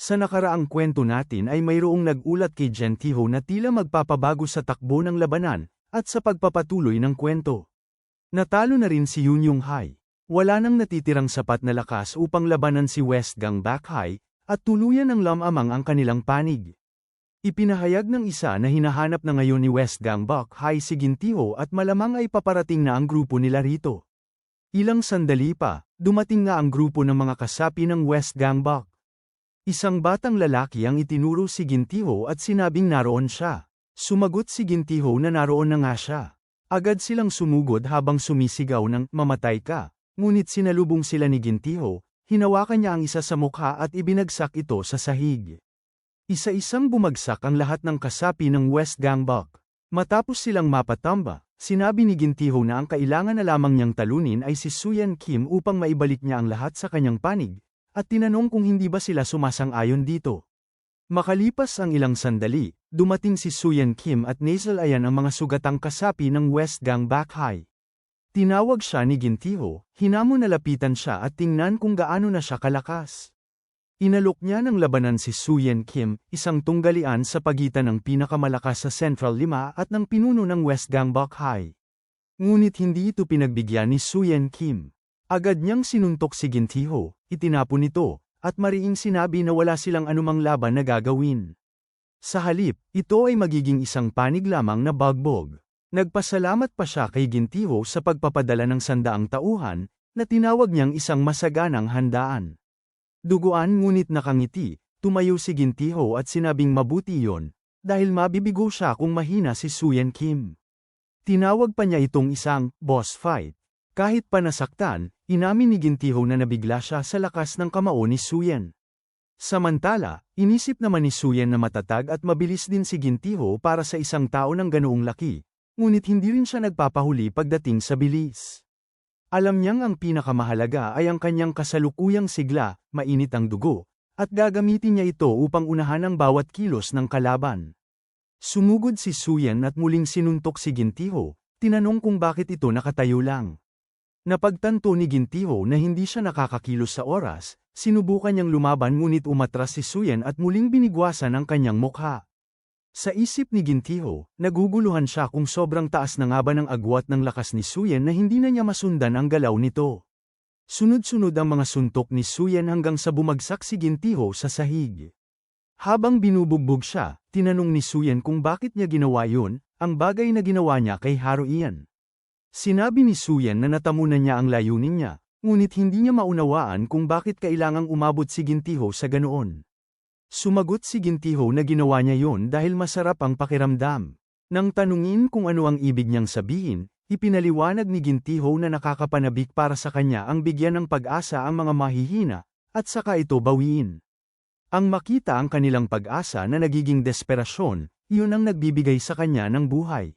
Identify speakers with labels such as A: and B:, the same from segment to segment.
A: Sa nakaraang kwento natin ay mayroong nag-ulat kay Gentiho na tila magpapabago sa takbo ng labanan, at sa pagpapatuloy ng kwento. Natalo na rin si Yun Yung Hai. Wala nang natitirang sapat na lakas upang labanan si West Gang Back High, at tuluyan ng lamamang ang kanilang panig. Ipinahayag ng isa na hinahanap na ngayon ni West Gang Back High si Gintiho at malamang ay paparating na ang grupo nila rito. Ilang sandali pa, dumating nga ang grupo ng mga kasapi ng West Gang Back. Isang batang lalaki ang itinuro si Gintiho at sinabing naroon siya. Sumagot si Gintiho na naroon na nga siya. Agad silang sumugod habang sumisigaw ng mamatay ka. Ngunit sinalubong sila ni Gintiho, hinawakan niya ang isa sa mukha at ibinagsak ito sa sahig. Isa-isang bumagsak ang lahat ng kasapi ng West Gangbok. Matapos silang mapatamba, sinabi ni Gintiho na ang kailangan na lamang niyang talunin ay si Suyan Kim upang maibalik niya ang lahat sa kanyang panig, at tinanong kung hindi ba sila sumasang-ayon dito. Makalipas ang ilang sandali, dumating si Suyan Kim at Nasal Ayan ang mga sugatang kasapi ng West Gang Back High. Tinawag siya ni Gintiho, hinamon na lapitan siya at tingnan kung gaano na siya kalakas. Inalok niya ng labanan si Suyen Kim, isang tunggalian sa pagitan ng pinakamalakas sa Central 5 at ng pinuno ng West Gangbok High. Ngunit hindi ito pinagbigyan ni Suyen Kim. Agad niyang sinuntok si Gintiho, itinapon ito, at mariing sinabi na wala silang anumang laban na gagawin. Sa halip, ito ay magiging isang panig lamang na bagbog. Nagpasalamat pa siya kay Gintiho sa pagpapadala ng sandaang tauhan, na tinawag niyang isang masaganang handaan. Duguan ngunit nakangiti, tumayo si Gintiho at sinabing mabuti yon, dahil mabibigo siya kung mahina si Suyen Kim. Tinawag pa niya itong isang boss fight. Kahit pa nasaktan, inamin ni Gintiho na nabigla siya sa lakas ng kamao ni Suyen. Samantala, inisip naman ni Suyen na matatag at mabilis din si Gintiho para sa isang tao ng ganoong laki, ngunit hindi rin siya nagpapahuli pagdating sa bilis. Alam niyang ang pinakamahalaga ay ang kanyang kasalukuyang sigla, mainit ang dugo, at gagamitin niya ito upang unahan ang bawat kilos ng kalaban. Sumugod si Suyen at muling sinuntok si Gintiho, tinanong kung bakit ito nakatayo lang. Napagtanto ni Gintiho na hindi siya nakakakilos sa oras, sinubukan niyang lumaban ngunit umatras si Suyen at muling binigwasan ang kanyang mukha. Sa isip ni Gintiho, naguguluhan siya kung sobrang taas na nga ba ng agwat ng lakas ni Suyen na hindi na niya masundan ang galaw nito. Sunod-sunod ang mga suntok ni Suyen hanggang sa bumagsak si Gintiho sa sahig. Habang binubugbog siya, tinanong ni Suyen kung bakit niya ginawa yun, ang bagay na ginawa niya kay Haro Ian. Sinabi ni Suyan na natamunan niya ang layunin niya, ngunit hindi niya maunawaan kung bakit kailangang umabot si Gintiho sa ganoon. Sumagot si Gintiho na ginawa niya yon dahil masarap ang pakiramdam. Nang tanungin kung ano ang ibig niyang sabihin, ipinaliwanag ni Gintiho na nakakapanabik para sa kanya ang bigyan ng pag-asa ang mga mahihina, at saka ito bawiin. Ang makita ang kanilang pag-asa na nagiging desperasyon, iyon ang nagbibigay sa kanya ng buhay.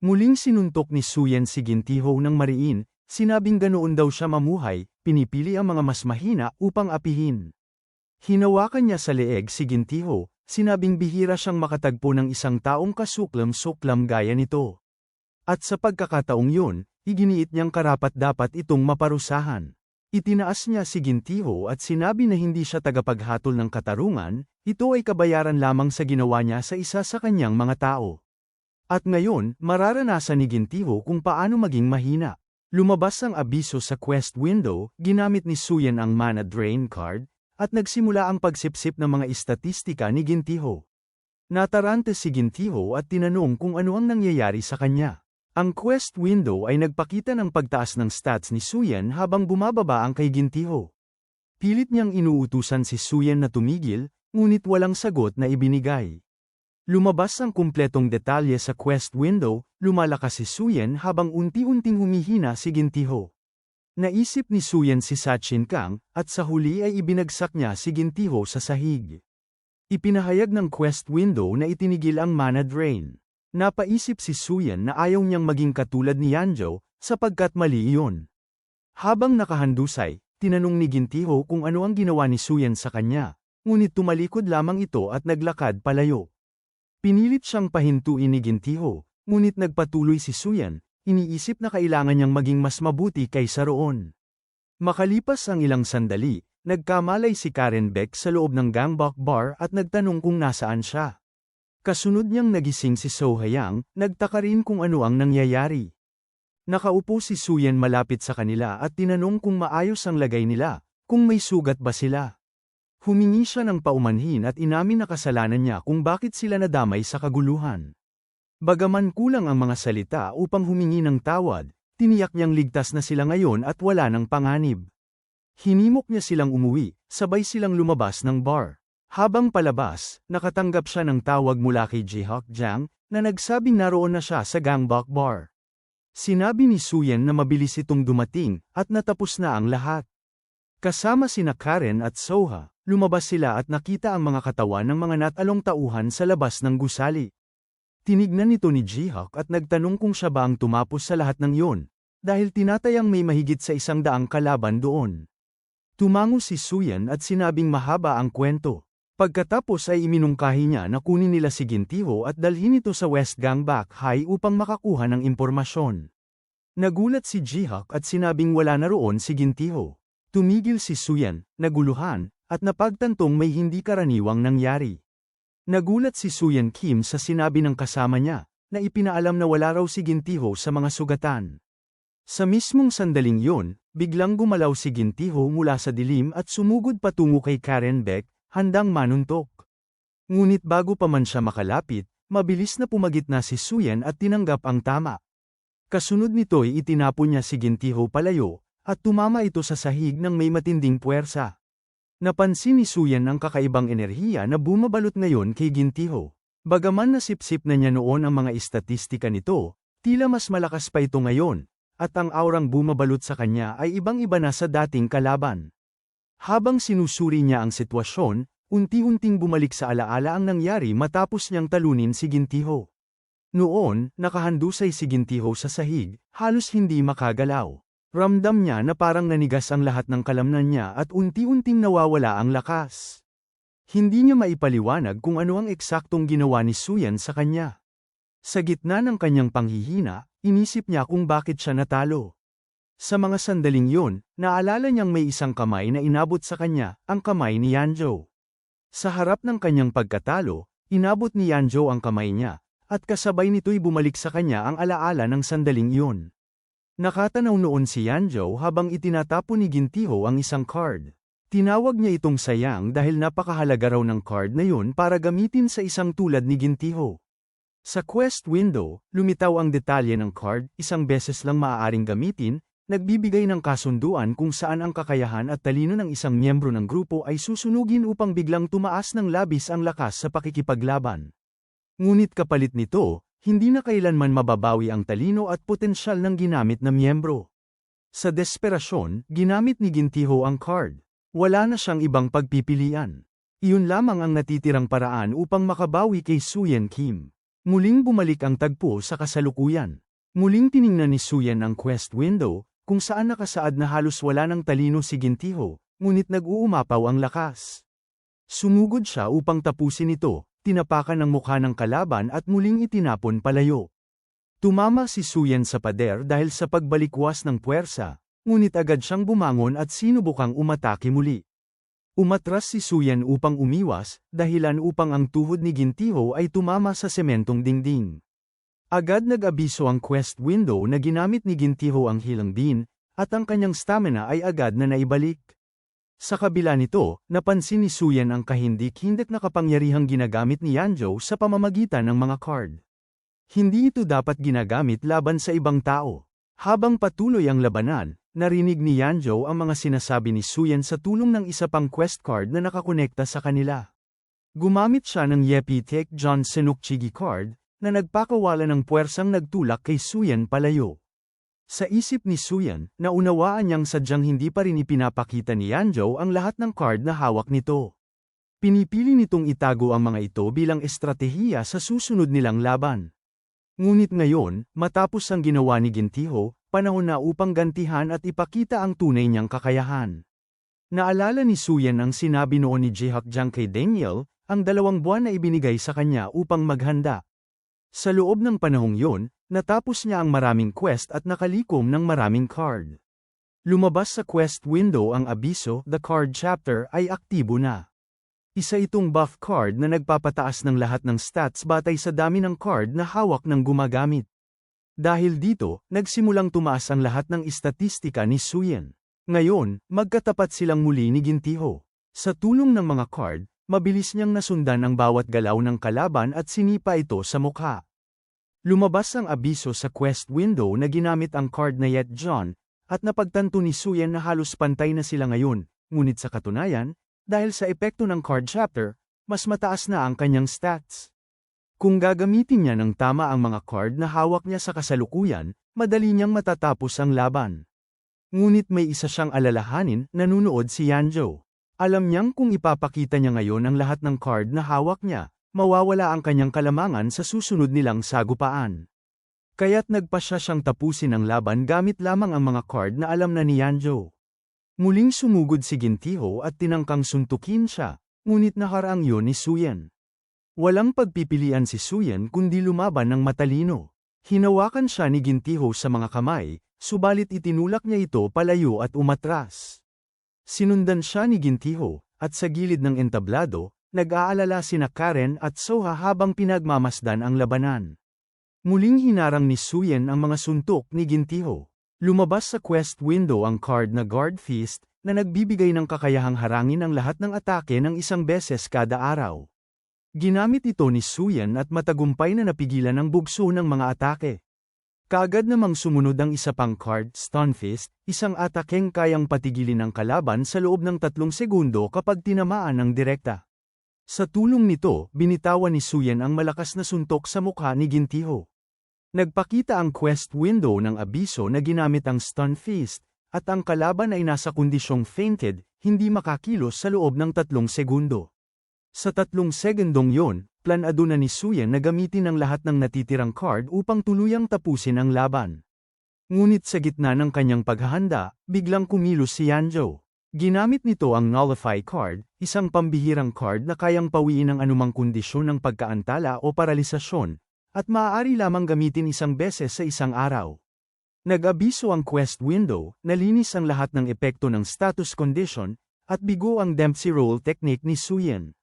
A: Muling sinuntok ni Suyen si Gintiho ng mariin, sinabing ganoon daw siya mamuhay, pinipili ang mga mas mahina upang apihin. Hinawakan niya sa leeg si Gintiho, sinabing bihira siyang makatagpo ng isang taong kasuklam-suklam gaya nito. At sa pagkakataong yun, iginiit niyang karapat dapat itong maparusahan. Itinaas niya si Gintiho at sinabi na hindi siya tagapaghatol ng katarungan, ito ay kabayaran lamang sa ginawa niya sa isa sa kanyang mga tao. At ngayon, mararanasan ni Gintiho kung paano maging mahina. Lumabas ang abiso sa quest window, ginamit ni Suyan ang mana drain card, at nagsimula ang pagsipsip ng mga istatistika ni Gintiho. Natarante si Gintiho at tinanong kung ano ang nangyayari sa kanya. Ang quest window ay nagpakita ng pagtaas ng stats ni Suyan habang bumababa ang kay Gintiho. Pilit niyang inuutusan si Suyan na tumigil, ngunit walang sagot na ibinigay. Lumabas ang kumpletong detalye sa quest window, lumalakas si Suyen habang unti-unting humihina si Gintiho. Naisip ni Suyen si Sachin Kang, at sa huli ay ibinagsak niya si Gintiho sa sahig. Ipinahayag ng quest window na itinigil ang mana drain. Napaisip si Suyen na ayaw niyang maging katulad ni Yanjo, sapagkat mali iyon. Habang nakahandusay, tinanong ni Gintiho kung ano ang ginawa ni Suyen sa kanya, ngunit tumalikod lamang ito at naglakad palayo. Pinilit siyang pahintuin ni Gintiho, ngunit nagpatuloy si Suyan, iniisip na kailangan niyang maging mas mabuti kaysa roon. Makalipas ang ilang sandali, nagkamalay si Karen Beck sa loob ng Gangbok Bar at nagtanong kung nasaan siya. Kasunod niyang nagising si So Hayang, nagtaka rin kung ano ang nangyayari. Nakaupo si Suyen malapit sa kanila at tinanong kung maayos ang lagay nila, kung may sugat ba sila. Humingi siya ng paumanhin at inamin na kasalanan niya kung bakit sila nadamay sa kaguluhan. Bagaman kulang ang mga salita upang humingi ng tawad, tiniyak niyang ligtas na sila ngayon at wala ng panganib. Hinimok niya silang umuwi, sabay silang lumabas ng bar. Habang palabas, nakatanggap siya ng tawag mula kay Jihok Jang, na nagsabing naroon na siya sa Gangbok Bar. Sinabi ni Suyen na mabilis itong dumating, at natapos na ang lahat. Kasama sina Karen at Soha, lumabas sila at nakita ang mga katawan ng mga natalong tauhan sa labas ng gusali. Tinignan nito ni Jihok at nagtanong kung siya ba ang tumapos sa lahat ng yon, dahil tinatayang may mahigit sa isang daang kalaban doon. Tumango si Suyan at sinabing mahaba ang kwento. Pagkatapos ay iminungkahi niya na kunin nila si Gintiho at dalhin ito sa West Gangbak High upang makakuha ng impormasyon. Nagulat si Jihak at sinabing wala na roon si Gintiho. Tumigil si Suyan, naguluhan, at napagtantong may hindi karaniwang nangyari. Nagulat si Suyan Kim sa sinabi ng kasama niya, na ipinaalam na wala raw si Gintiho sa mga sugatan. Sa mismong sandaling yun, biglang gumalaw si Gintiho mula sa dilim at sumugod patungo kay Karen Beck, handang manuntok. Ngunit bago pa man siya makalapit, mabilis na pumagit na si Suyen at tinanggap ang tama. Kasunod nito'y itinapon niya si Gintiho palayo, at tumama ito sa sahig ng may matinding puwersa. Napansin ni Suyen ang kakaibang enerhiya na bumabalot ngayon kay Gintiho. Bagaman nasipsip na niya noon ang mga istatistika nito, tila mas malakas pa ito ngayon, at ang aurang bumabalot sa kanya ay ibang-iba na sa dating kalaban. Habang sinusuri niya ang sitwasyon, unti-unting bumalik sa alaala ang nangyari matapos niyang talunin si Gintiho. Noon, nakahandusay si Gintiho sa sahig, halos hindi makagalaw. Ramdam niya na parang nanigas ang lahat ng kalamnan niya at unti-unting nawawala ang lakas. Hindi niya maipaliwanag kung ano ang eksaktong ginawa ni Suyan sa kanya. Sa gitna ng kanyang panghihina, inisip niya kung bakit siya natalo. Sa mga sandaling yun, naalala niyang may isang kamay na inabot sa kanya, ang kamay ni Yanjo. Sa harap ng kanyang pagkatalo, inabot ni Yanjo ang kamay niya, at kasabay nito'y bumalik sa kanya ang alaala ng sandaling iyon. Nakatanaw noon si Yanjo habang itinatapon ni Gintiho ang isang card. Tinawag niya itong sayang dahil napakahalaga raw ng card na yun para gamitin sa isang tulad ni Gintiho. Sa quest window, lumitaw ang detalye ng card, isang beses lang maaaring gamitin, nagbibigay ng kasunduan kung saan ang kakayahan at talino ng isang miyembro ng grupo ay susunugin upang biglang tumaas ng labis ang lakas sa pakikipaglaban. Ngunit kapalit nito, hindi na kailanman mababawi ang talino at potensyal ng ginamit na miyembro. Sa desperasyon, ginamit ni Gintiho ang card. Wala na siyang ibang pagpipilian. Iyon lamang ang natitirang paraan upang makabawi kay Suyen Kim. Muling bumalik ang tagpo sa kasalukuyan. Muling tiningnan ni Suyen ang quest window, kung saan nakasaad na halos wala ng talino si Gintiho, ngunit nag-uumapaw ang lakas. Sumugod siya upang tapusin ito, tinapakan ang mukha ng kalaban at muling itinapon palayo. Tumama si Suyan sa pader dahil sa pagbalikwas ng puwersa, ngunit agad siyang bumangon at sinubukang umatake muli. Umatras si Suyan upang umiwas, dahilan upang ang tuhod ni Gintiho ay tumama sa sementong dingding. Agad nag-abiso ang quest window na ginamit ni Gintiho ang hilang din, at ang kanyang stamina ay agad na naibalik. Sa kabila nito, napansin ni Suyan ang kahindik-hindik na kapangyarihang ginagamit ni Yanjo sa pamamagitan ng mga card. Hindi ito dapat ginagamit laban sa ibang tao. Habang patuloy ang labanan, narinig ni Yanjo ang mga sinasabi ni Suyan sa tulong ng isa pang quest card na nakakonekta sa kanila. Gumamit siya ng Yepi Tek John Senukchigi card, na nagpakawala ng puwersang nagtulak kay Suyan palayo. Sa isip ni Suyan, naunawaan niyang sadyang hindi pa rin ipinapakita ni Yanjo ang lahat ng card na hawak nito. Pinipili nitong itago ang mga ito bilang estratehiya sa susunod nilang laban. Ngunit ngayon, matapos ang ginawa ni Gintiho, panahon na upang gantihan at ipakita ang tunay niyang kakayahan. Naalala ni Suyan ang sinabi noon ni Jihak Jang kay Daniel, ang dalawang buwan na ibinigay sa kanya upang maghanda. Sa loob ng panahong yon, natapos niya ang maraming quest at nakalikom ng maraming card. Lumabas sa quest window ang abiso, the card chapter ay aktibo na. Isa itong buff card na nagpapataas ng lahat ng stats batay sa dami ng card na hawak ng gumagamit. Dahil dito, nagsimulang tumaas ang lahat ng istatistika ni Suyen. Ngayon, magkatapat silang muli ni Gintiho. Sa tulong ng mga card, mabilis niyang nasundan ang bawat galaw ng kalaban at sinipa ito sa mukha. Lumabas ang abiso sa quest window na ginamit ang card na Yet John, at napagtanto ni Suyen na halos pantay na sila ngayon, ngunit sa katunayan, dahil sa epekto ng card chapter, mas mataas na ang kanyang stats. Kung gagamitin niya ng tama ang mga card na hawak niya sa kasalukuyan, madali niyang matatapos ang laban. Ngunit may isa siyang alalahanin, nanunood si Yanjo. Alam niyang kung ipapakita niya ngayon ang lahat ng card na hawak niya, mawawala ang kanyang kalamangan sa susunod nilang sagupaan. Kaya't nagpa siya siyang tapusin ang laban gamit lamang ang mga card na alam na ni Yanjo. Muling sumugod si Gintiho at tinangkang suntukin siya, ngunit nakaraang yun ni Suyen. Walang pagpipilian si Suyen kundi lumaban ng matalino. Hinawakan siya ni Gintiho sa mga kamay, subalit itinulak niya ito palayo at umatras. Sinundan siya ni Gintiho, at sa gilid ng entablado, nag-aalala sina Karen at Soha habang pinagmamasdan ang labanan. Muling hinarang ni Suyen ang mga suntok ni Gintiho. Lumabas sa quest window ang card na Guard Feast, na nagbibigay ng kakayahang harangin ang lahat ng atake ng isang beses kada araw. Ginamit ito ni Suyen at matagumpay na napigilan ang bugso ng mga atake. Kaagad namang sumunod ang isa pang card, Stun Fist, isang atakeng kayang patigilin ng kalaban sa loob ng tatlong segundo kapag tinamaan ng direkta. Sa tulong nito, binitawan ni Suyen ang malakas na suntok sa mukha ni Gintiho. Nagpakita ang quest window ng abiso na ginamit ang stun fist, at ang kalaban ay nasa kondisyong fainted, hindi makakilos sa loob ng tatlong segundo. Sa tatlong segundong yon, planado na ni Suyen na gamitin ang lahat ng natitirang card upang tuluyang tapusin ang laban. Ngunit sa gitna ng kanyang paghahanda, biglang kumilos si Yanjo. Ginamit nito ang Nullify card, isang pambihirang card na kayang pawiin ang anumang kondisyon ng pagkaantala o paralisasyon, at maaari lamang gamitin isang beses sa isang araw. Nag-abiso ang quest window, nalinis ang lahat ng epekto ng status condition, at bigo ang Dempsey roll technique ni Suyen.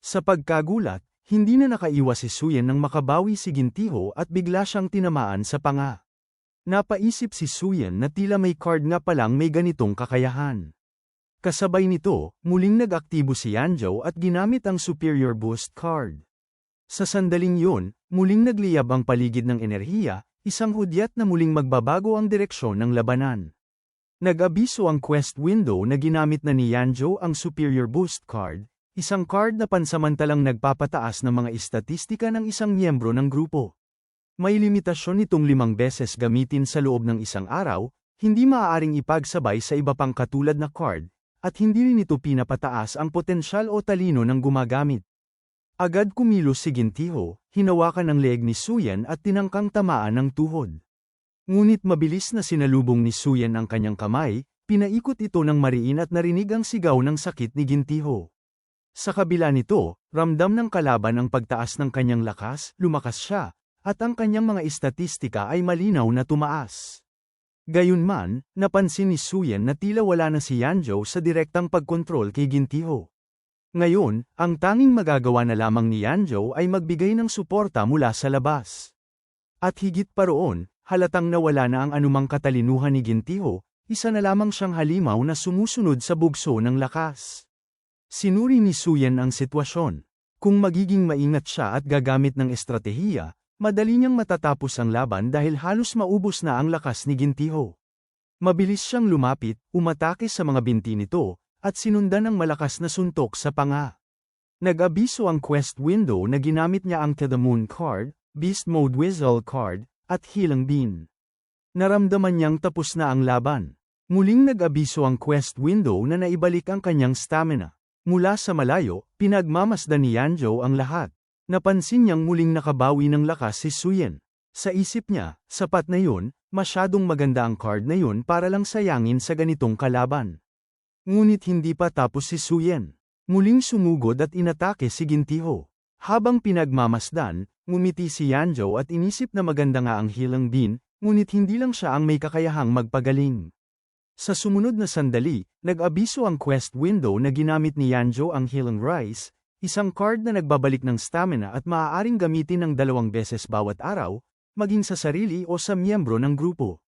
A: Sa pagkagulat, hindi na nakaiwas si Suyen nang makabawi si Gintiho at bigla siyang tinamaan sa panga. Napaisip si Suyen na tila may card nga palang may ganitong kakayahan. Kasabay nito, muling nag-aktibo si Yanjo at ginamit ang Superior Boost card. Sa sandaling yun, muling nagliyab ang paligid ng enerhiya, isang hudyat na muling magbabago ang direksyon ng labanan. Nag-abiso ang quest window na ginamit na ni Yanjo ang Superior Boost card, isang card na pansamantalang nagpapataas ng mga istatistika ng isang miyembro ng grupo. May limitasyon itong limang beses gamitin sa loob ng isang araw, hindi maaaring ipagsabay sa iba pang katulad na card, at hindi rin ito pinapataas ang potensyal o talino ng gumagamit. Agad kumilos si Gintiho, hinawakan ang leeg ni Suyan at tinangkang tamaan ng tuhod. Ngunit mabilis na sinalubong ni Suyan ang kanyang kamay, pinaikot ito ng mariin at narinig ang sigaw ng sakit ni Gintiho. Sa kabila nito, ramdam ng kalaban ang pagtaas ng kanyang lakas, lumakas siya, at ang kanyang mga istatistika ay malinaw na tumaas. Gayunman, napansin ni Suyen na tila wala na si Yanjo sa direktang pagkontrol kay Gintiho. Ngayon, ang tanging magagawa na lamang ni Yanjo ay magbigay ng suporta mula sa labas. At higit pa roon, halatang nawala na ang anumang katalinuhan ni Gintiho, isa na lamang siyang halimaw na sumusunod sa bugso ng lakas. Sinuri ni Suyen ang sitwasyon. Kung magiging maingat siya at gagamit ng estratehiya, Madali niyang matatapos ang laban dahil halos maubos na ang lakas ni Gintiho. Mabilis siyang lumapit, umatake sa mga binti nito, at sinundan ng malakas na suntok sa panga. Nag-abiso ang quest window na ginamit niya ang To the Moon card, Beast Mode Whistle card, at Healing Bean. Naramdaman niyang tapos na ang laban. Muling nag-abiso ang quest window na naibalik ang kanyang stamina. Mula sa malayo, pinagmamasdan ni Yanjo ang lahat. Napansin niyang muling nakabawi ng lakas si Suyen. Sa isip niya, sapat na yun, masyadong maganda ang card na yun para lang sayangin sa ganitong kalaban. Ngunit hindi pa tapos si Suyen. Muling sumugod at inatake si Gintiho. Habang pinagmamasdan, ngumiti si Yanjo at inisip na maganda nga ang Hilang Bin, ngunit hindi lang siya ang may kakayahang magpagaling. Sa sumunod na sandali, nag-abiso ang quest window na ginamit ni Yanjo ang Healing Rice, isang card na nagbabalik ng stamina at maaaring gamitin ng dalawang beses bawat araw, maging sa sarili o sa miyembro ng grupo.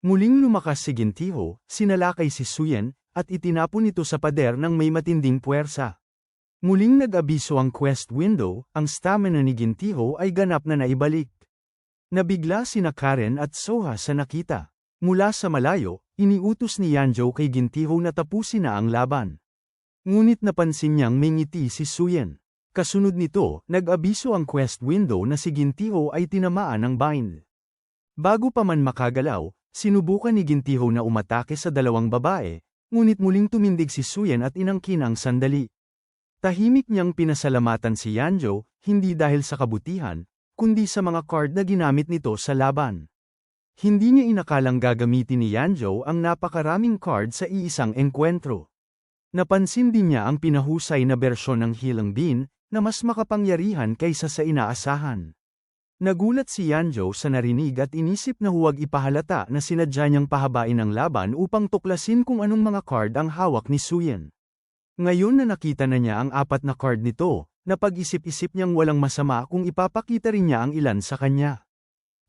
A: Muling lumakas si Gintiho, sinalakay si Suyen, at itinapon ito sa pader ng may matinding puwersa. Muling nag-abiso ang quest window, ang stamina ni Gintiho ay ganap na naibalik. Nabigla sina Karen at Soha sa nakita. Mula sa malayo, iniutos ni Yanjo kay Gintiho na tapusin na ang laban. Ngunit napansin niyang may ngiti si Suyen. Kasunod nito, nag-abiso ang quest window na si Gintiho ay tinamaan ng bind. Bago pa man makagalaw, sinubukan ni Gintiho na umatake sa dalawang babae, ngunit muling tumindig si Suyen at inangkin ang sandali. Tahimik niyang pinasalamatan si Yanjo, hindi dahil sa kabutihan, kundi sa mga card na ginamit nito sa laban. Hindi niya inakalang gagamitin ni Yanjo ang napakaraming card sa iisang engkwentro. Napansin din niya ang pinahusay na bersyon ng Healing Bean, na mas makapangyarihan kaysa sa inaasahan. Nagulat si Yanjo sa narinig at inisip na huwag ipahalata na sinadya niyang pahabain ang laban upang tuklasin kung anong mga card ang hawak ni Suyen. Ngayon na nakita na niya ang apat na card nito, napag-isip-isip niyang walang masama kung ipapakita rin niya ang ilan sa kanya.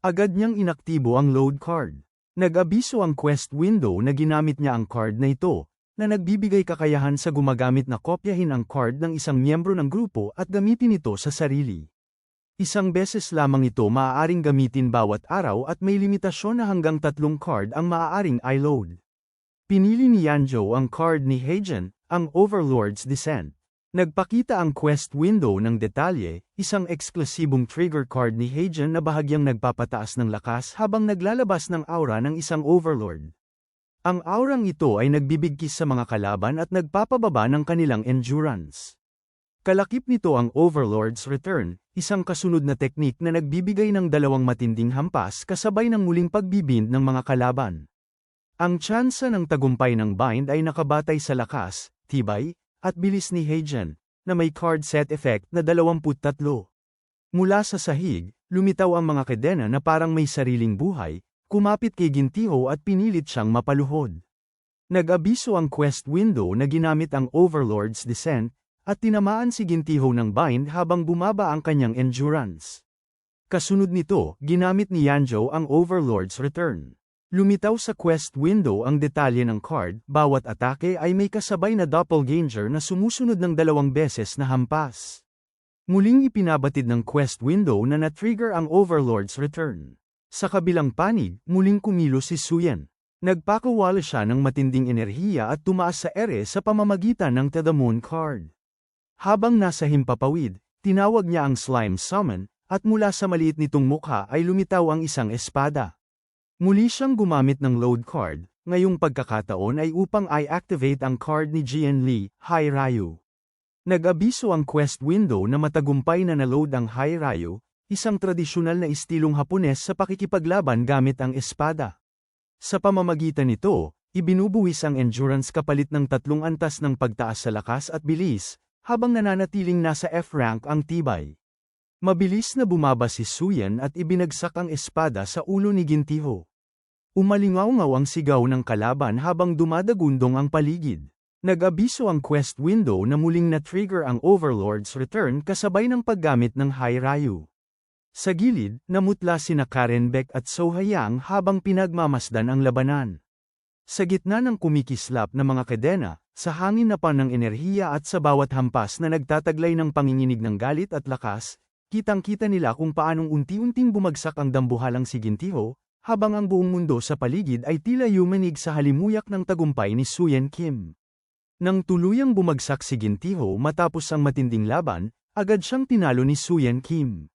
A: Agad niyang inaktibo ang load card. Nag-abiso ang quest window na ginamit niya ang card na ito, na nagbibigay kakayahan sa gumagamit na kopyahin ang card ng isang miyembro ng grupo at gamitin ito sa sarili. Isang beses lamang ito maaaring gamitin bawat araw at may limitasyon na hanggang tatlong card ang maaaring i-load. Pinili ni Yanjo ang card ni Heijen, ang Overlord's Descent. Nagpakita ang quest window ng detalye, isang eksklusibong trigger card ni Heijen na bahagyang nagpapataas ng lakas habang naglalabas ng aura ng isang overlord. Ang aurang ito ay nagbibigkis sa mga kalaban at nagpapababa ng kanilang endurance. Kalakip nito ang Overlord's Return, isang kasunod na teknik na nagbibigay ng dalawang matinding hampas kasabay ng muling pagbibind ng mga kalaban. Ang tsansa ng tagumpay ng bind ay nakabatay sa lakas, tibay, at bilis ni Heijen, na may card set effect na 23. Mula sa sahig, lumitaw ang mga kedena na parang may sariling buhay, kumapit kay Gintiho at pinilit siyang mapaluhod. Nag-abiso ang quest window na ginamit ang Overlord's Descent, at tinamaan si Gintiho ng bind habang bumaba ang kanyang endurance. Kasunod nito, ginamit ni Yanjo ang Overlord's Return. Lumitaw sa quest window ang detalye ng card, bawat atake ay may kasabay na doppelganger na sumusunod ng dalawang beses na hampas. Muling ipinabatid ng quest window na na-trigger ang Overlord's Return. Sa kabilang panig, muling kumilos si Suyen. Nagpakawala siya ng matinding enerhiya at tumaas sa ere sa pamamagitan ng the Moon card. Habang nasa himpapawid, tinawag niya ang Slime Summon, at mula sa maliit nitong mukha ay lumitaw ang isang espada. Muli siyang gumamit ng load card, ngayong pagkakataon ay upang i-activate ang card ni Jian Li, Hai Ryu. Nag-abiso ang quest window na matagumpay na na-load ang Hai Ryu, isang tradisyonal na istilong Hapones sa pakikipaglaban gamit ang espada. Sa pamamagitan nito, ibinubuwis ang endurance kapalit ng tatlong antas ng pagtaas sa lakas at bilis, habang nananatiling nasa F-rank ang tibay. Mabilis na bumaba si Suyan at ibinagsak ang espada sa ulo ni Gintiho. Umalingaw-ngaw ang sigaw ng kalaban habang dumadagundong ang paligid. Nag-abiso ang quest window na muling na-trigger ang Overlord's return kasabay ng paggamit ng High Ryu. Sa gilid, namutla sina Karen Beck at So Hayang habang pinagmamasdan ang labanan. Sa gitna ng kumikislap na mga kedena, sa hangin na pan ng enerhiya at sa bawat hampas na nagtataglay ng panginginig ng galit at lakas, kitang-kita nila kung paanong unti-unting bumagsak ang dambuhalang sigintiho, habang ang buong mundo sa paligid ay tila yumanig sa halimuyak ng tagumpay ni Suyen Kim. Nang tuluyang bumagsak si Gintiho matapos ang matinding laban, agad siyang tinalo ni Suyen Kim.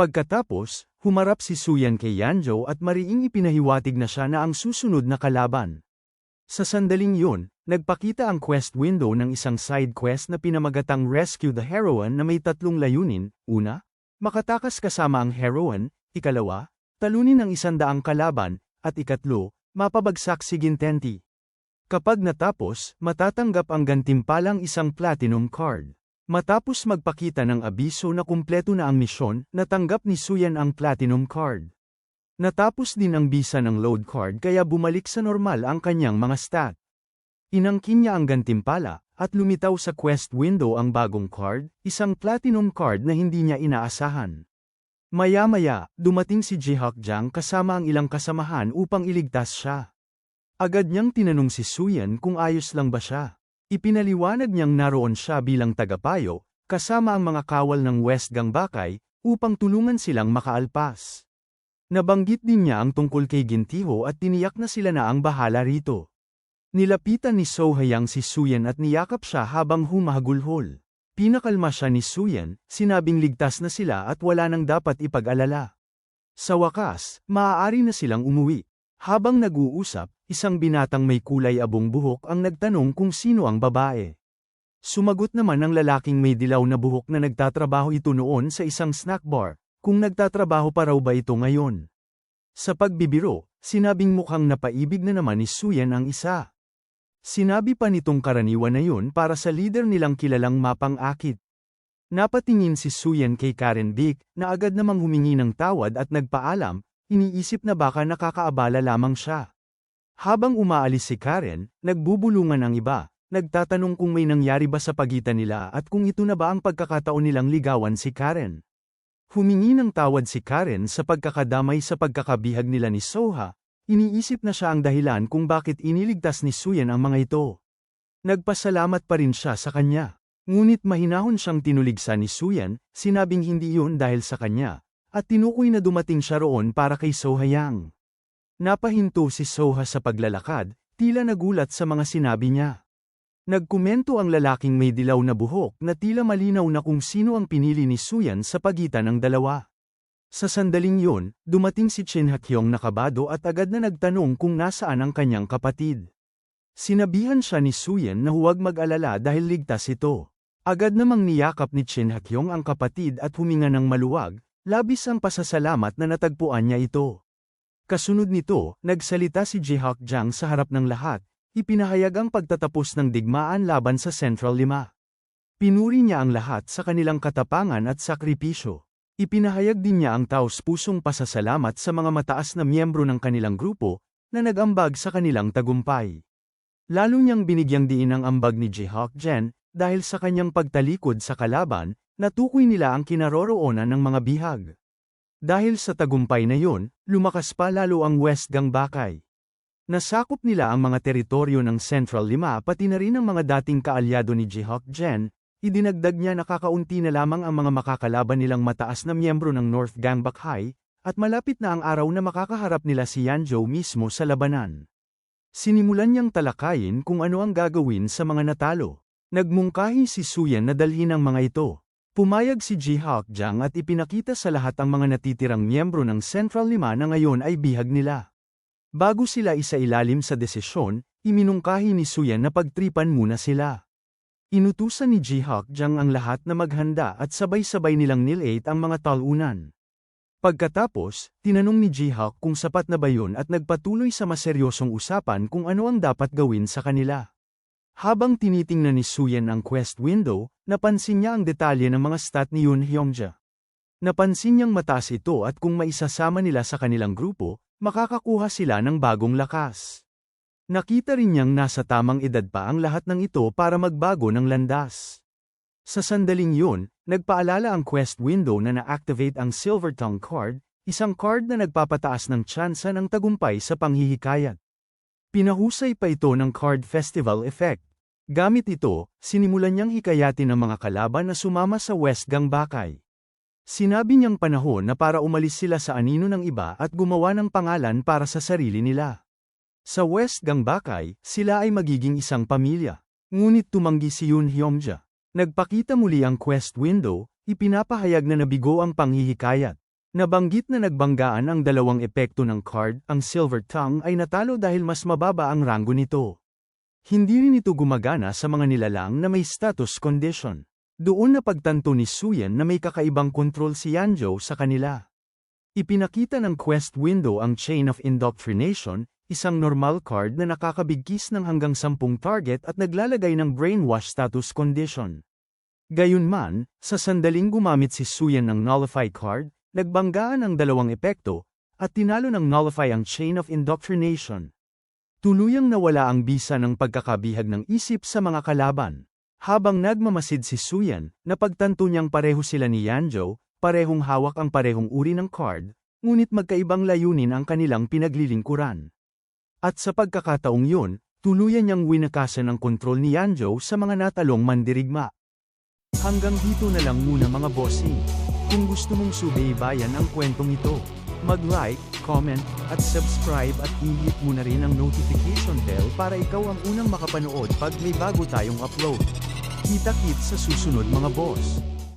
A: Pagkatapos, humarap si Suyen kay Yanjo at mariing ipinahiwatig na siya na ang susunod na kalaban. Sa sandaling yun, nagpakita ang quest window ng isang side quest na pinamagatang Rescue the Heroine na may tatlong layunin, una, makatakas kasama ang heroine, ikalawa, talunin ang isandaang kalaban, at ikatlo, mapabagsak si Gintenti. Kapag natapos, matatanggap ang gantimpalang isang platinum card. Matapos magpakita ng abiso na kumpleto na ang misyon, natanggap ni Suyan ang platinum card. Natapos din ang bisa ng load card kaya bumalik sa normal ang kanyang mga stat. Inangkin niya ang gantimpala, at lumitaw sa quest window ang bagong card, isang platinum card na hindi niya inaasahan. Maya-maya, dumating si Jihak Jiang kasama ang ilang kasamahan upang iligtas siya. Agad niyang tinanong si Suyan kung ayos lang ba siya. Ipinaliwanag niyang naroon siya bilang tagapayo, kasama ang mga kawal ng West Gangbakay, upang tulungan silang makaalpas. Nabanggit din niya ang tungkol kay Gintiho at tiniyak na sila na ang bahala rito. Nilapitan ni Sohayang si Suyan at niyakap siya habang humahagulhol. Pinakalma siya ni Suyan, sinabing ligtas na sila at wala nang dapat ipag-alala. Sa wakas, maaari na silang umuwi. Habang nag-uusap, isang binatang may kulay abong buhok ang nagtanong kung sino ang babae. Sumagot naman ang lalaking may dilaw na buhok na nagtatrabaho ito noon sa isang snack bar, kung nagtatrabaho pa raw ba ito ngayon. Sa pagbibiro, sinabing mukhang napaibig na naman ni Suyan ang isa. Sinabi pa nitong karaniwan na yun para sa leader nilang kilalang mapang-akit. Napatingin si Suyan kay Karen Vic na agad namang humingi ng tawad at nagpaalam, iniisip na baka nakakaabala lamang siya. Habang umaalis si Karen, nagbubulungan ang iba, nagtatanong kung may nangyari ba sa pagitan nila at kung ito na ba ang pagkakataon nilang ligawan si Karen. Humingi ng tawad si Karen sa pagkakadamay sa pagkakabihag nila ni Soha, iniisip na siya ang dahilan kung bakit iniligtas ni Suyan ang mga ito. Nagpasalamat pa rin siya sa kanya. Ngunit mahinahon siyang tinuligsa ni Suyan, sinabing hindi yun dahil sa kanya, at tinukoy na dumating siya roon para kay Soha Yang. Napahinto si Soha sa paglalakad, tila nagulat sa mga sinabi niya. Nagkomento ang lalaking may dilaw na buhok na tila malinaw na kung sino ang pinili ni Suyan sa pagitan ng dalawa. Sa sandaling yun, dumating si Chen Hakyong nakabado at agad na nagtanong kung nasaan ang kanyang kapatid. Sinabihan siya ni Suyan na huwag mag-alala dahil ligtas ito. Agad namang niyakap ni Chen Hakyong ang kapatid at huminga ng maluwag, labis ang pasasalamat na natagpuan niya ito. Kasunod nito, nagsalita si Jihak Jiang sa harap ng lahat, Ipinahayag ang pagtatapos ng digmaan laban sa Central 5. Pinuri niya ang lahat sa kanilang katapangan at sakripisyo. Ipinahayag din niya ang taos-pusong pasasalamat sa mga mataas na miyembro ng kanilang grupo na nag-ambag sa kanilang tagumpay. Lalo niyang binigyang diin ang ambag ni Jihawk Jen dahil sa kanyang pagtalikod sa kalaban, natukoy nila ang kinaroroonan ng mga bihag. Dahil sa tagumpay na yun, lumakas pa lalo ang West Gangbakay. Nasakop nila ang mga teritoryo ng Central Lima pati na rin ang mga dating kaalyado ni Jihok Jen, idinagdag niya na kakaunti na lamang ang mga makakalaban nilang mataas na miyembro ng North Gangbak High, at malapit na ang araw na makakaharap nila si Yanzhou mismo sa labanan. Sinimulan niyang talakayin kung ano ang gagawin sa mga natalo. Nagmungkahi si Suyan na dalhin ang mga ito. Pumayag si Jihawk Jiang at ipinakita sa lahat ang mga natitirang miyembro ng Central Lima na ngayon ay bihag nila. Bago sila isailalim sa desisyon, iminungkahi ni Suyan na pagtripan muna sila. Inutusan ni Jihak Jiang ang lahat na maghanda at sabay-sabay nilang nilate ang mga talunan. Pagkatapos, tinanong ni Jihak kung sapat na ba yun at nagpatuloy sa maseryosong usapan kung ano ang dapat gawin sa kanila. Habang tinitingnan ni Suyan ang quest window, napansin niya ang detalye ng mga stat ni Yun Hyongja. Napansin niyang mataas ito at kung maisasama nila sa kanilang grupo, makakakuha sila ng bagong lakas. Nakita rin niyang nasa tamang edad pa ang lahat ng ito para magbago ng landas. Sa sandaling yun, nagpaalala ang quest window na na-activate ang Silver Tongue card, isang card na nagpapataas ng tsansa ng tagumpay sa panghihikayat. Pinahusay pa ito ng Card Festival Effect. Gamit ito, sinimulan niyang hikayatin ang mga kalaban na sumama sa West Gangbakay. Sinabi niyang panahon na para umalis sila sa anino ng iba at gumawa ng pangalan para sa sarili nila. Sa West Gangbakay, sila ay magiging isang pamilya. Ngunit tumanggi si Yun Hyomja. Nagpakita muli ang quest window, ipinapahayag na nabigo ang panghihikayat. Nabanggit na nagbanggaan ang dalawang epekto ng card, ang Silver Tongue ay natalo dahil mas mababa ang ranggo nito. Hindi rin ito gumagana sa mga nilalang na may status condition. Doon na pagtanto ni Suyan na may kakaibang kontrol si Yanzhou sa kanila. Ipinakita ng quest window ang Chain of Indoctrination, isang normal card na nakakabigkis ng hanggang sampung target at naglalagay ng brainwash status condition. Gayunman, sa sandaling gumamit si Suyan ng Nullify card, nagbanggaan ang dalawang epekto, at tinalo ng nullify ang chain of indoctrination. Tuluyang nawala ang bisa ng pagkakabihag ng isip sa mga kalaban. Habang nagmamasid si Suyan, napagtanto niyang pareho sila ni Yanjo, parehong hawak ang parehong uri ng card, ngunit magkaibang layunin ang kanilang pinaglilingkuran. At sa pagkakataong yun, tuluyan niyang winakasan ang kontrol ni Yanjo sa mga natalong mandirigma. Hanggang dito na lang muna mga bossing. Kung gusto mong subaybayan ang kwentong ito, mag-like, comment, at subscribe at i-hit mo na rin ang notification bell para ikaw ang unang makapanood pag may bago tayong upload. Kita-kit sa susunod mga boss.